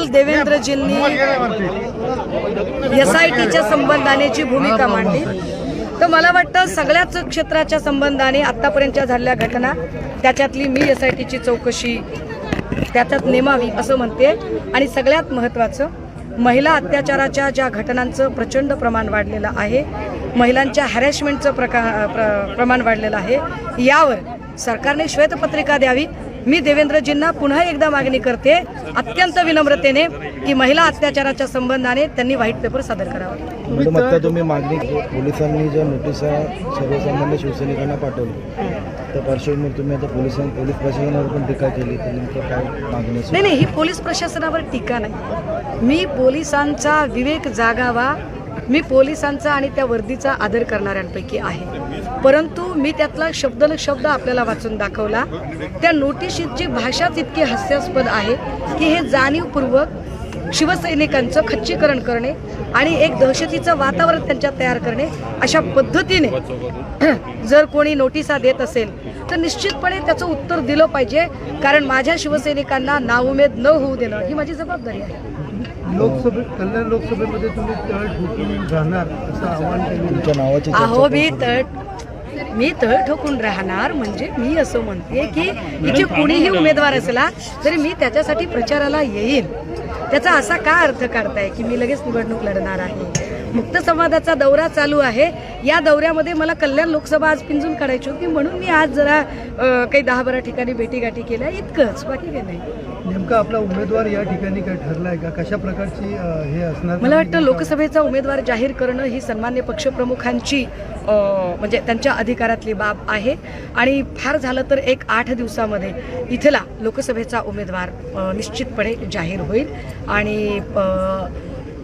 काल देवेंद्रजींनी S I टीच्या संबंधाने जी भूमिका मांडली तर मला वाटतं सगळ्याच क्षेत्राच्या संबंधाने आत्तापर्यंतच्या झालेल्या घटना त्याच्यातली मी एस आय टीची चौकशी त्याच्यात नेमावी असं म्हणते. आणि सगळ्यात महत्त्वाचं महिला अत्याचाराच्या ज्या घटनांचं प्रचंड प्रमाण वाढलेलं आहे महिलांच्या हॅरॅशमेंटचं प्रका प्र प्रमाण वाढलेलं आहे यावर सरकारने श्वेतपत्रिका द्यावी मी देवेंद्रजींना पुन्हा एकदा मागणी करते अत्यंत विनम्रतेने की महिला अत्याचाराच्या संबंधाने त्यांनी व्हाईट पेपर सादर करावा. तुम्ही मागणी पोलिसांनी ज्या नोटिसा सर्वसामान्य शिवसैनिकांना पाठवली. त्या पार्श्वभूमीवर तुम्ही आता पोलिसां पोलीस प्रशासनावर पण टीका केली तर नेमकं काय मागणी? नाही नाही ही पोलीस प्रशासनावर टीका नाही. मी पोलिसांचा विवेक जागावा मी पोलिसांचा आणि त्या वर्दीचा आदर करणाऱ्यांपैकी आहे. परंतु मी त्यातला शब्द न शब्द आपल्याला वाचून दाखवला. त्या नोटिशीची भाषाच इतकी हास्यास्पद आहे की हे जाणीवपूर्वक शिवसैनिकांचं खच्चीकरण करणे आणि एक दहशतीचं वातावरण त्यांच्यात तयार करणे अशा पद्धतीने जर कोणी नोटिसा देत असेल तर निश्चितपणे त्याचं उत्तर दिलं पाहिजे. कारण माझ्या शिवसैनिकांना नाउमेद न होऊ देणं ही माझी जबाबदारी आहे. लोकसभे कल्याण लोकसभेमध्ये तुम्ही तळ ठोकून राहणार असं आवाहन केलं तुमच्या नावाची चर्चा अहो मी. तळ मी तळ ठोकून राहणार म्हणजे मी असं म्हणते की इथे कुणीही उमेदवार असला तरी मी त्याच्यासाठी प्रचाराला येईन. त्याचा असा का अर्थ काढताय की मी लगेच निवडणूक लढणार आहे? मुक्त संवादाचा दौरा चालू आहे. या दौऱ्यामध्ये मला कल्याण लोकसभा आज पिंजून काढायची होती. म्हणून मी आज जरा काही दहा बारा ठिकाणी भेटीगाठी केल्या इतकंच बाकी काही नाही. नेमका आपला उमेदवार या ठिकाणी काय ठरलाय का? कशा प्रकारची हे असणार? मला वाटतं लोकसभेचा उमेदवार जाहीर करणं ही सन्मान्य पक्षप्रमुखांची म्हणजे त्यांच्या अधिकारातली बाब आहे. आणि फार झालं तर एक आठ दिवसामध्ये इथला लोकसभेचा उमेदवार निश्चितपणे जाहीर होईल. आणि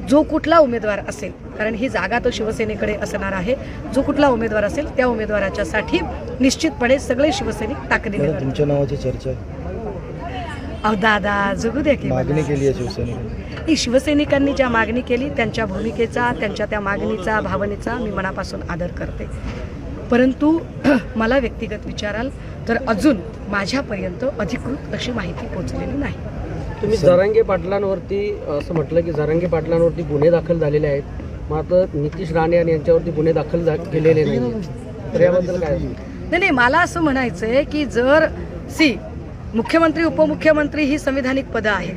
जो कुठला उमेदवार असेल कारण ही जागा तो शिवसेनेकडे असणार आहे. जो कुठला उमेदवार असेल त्या उमेदवाराच्यासाठी निश्चितपणे सगळे शिवसैनिक ताकदीने. तुमच्या नावाची चर्चा अहो दादा जगू द्या की. मागणी केली आहे शिवसैनिकांनी ही शिवसैनिकांनी ज्या मागणी केली त्यांच्या भूमिकेचा त्यांच्या त्या मागणीचा भावनेचा मी मनापासून आदर करते. परंतु मला व्यक्तिगत विचाराल तर अजून माझ्यापर्यंत अधिकृत अशी माहिती पोहोचलेली नाही. तुम्ही जरांगे पाटलांवरती असं म्हटलं की जरांगे पाटलांवरती गुन्हे दाखल झालेले आहेत. मात्र नितीश राणे आणि यांच्यावरती गुन्हे दाखल केलेले नाही तर याबद्दल काय? नाही नाही मला असं म्हणायचं आहे की जर सी मुख्यमंत्री उपमुख्यमंत्री ही संविधानिक पदं आहेत.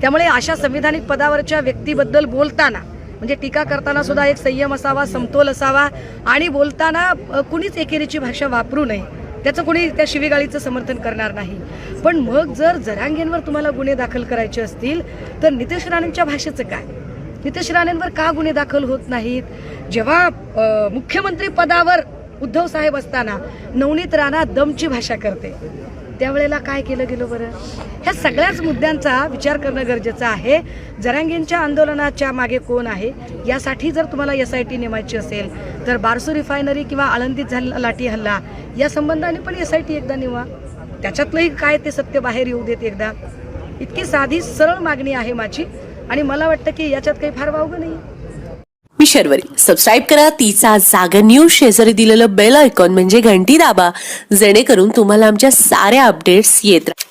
त्यामुळे अशा संविधानिक पदावरच्या व्यक्तीबद्दल बोलताना म्हणजे टीका करताना सुद्धा एक संयम असावा समतोल असावा आणि बोलताना कुणीच एकेरीची भाषा वापरू नये. त्याचं कोणी त्या शिवीगाळीचं समर्थन करणार नाही. पण मग जर जरांगेंवर तुम्हाला गुन्हे दाखल करायचे असतील तर नितेश राणेंच्या भाषेचं काय? नितेश राणेंवर का गुन्हे दाखल होत नाहीत? जेव्हा मुख्यमंत्री पदावर उद्धव साहेब असताना नवनीत राणा दमची भाषा करते. त्यावेळेला काय केलं गेलं बरं? ह्या सगळ्याच मुद्द्यांचा विचार करणं गरजेचं आहे. जरांगींच्या आंदोलनाच्या मागे कोण आहे? यासाठी जर तुम्हाला एस आय टी नेमायची असेल तर बारसू रिफायनरी किंवा आळंदीत झालेला लाठी हल्ला या संबंधाने पण एस आय टी एकदा निवा. त्याच्यातलंही काय ते सत्य बाहेर येऊ देत एकदा? इतकी साधी सरळ मागणी आहे माझी. आणि मला वाटतं की याच्यात काही फार वावगं नाही मी शर्वरी. सबस्क्राईब करा. तिचा जागा न्यूज शेजारी दिलेलं बेल आयकॉन म्हणजे घंटी दाबा. जेणेकरून तुम्हाला आमच्या साऱ्या अपडेट्स येत राहतात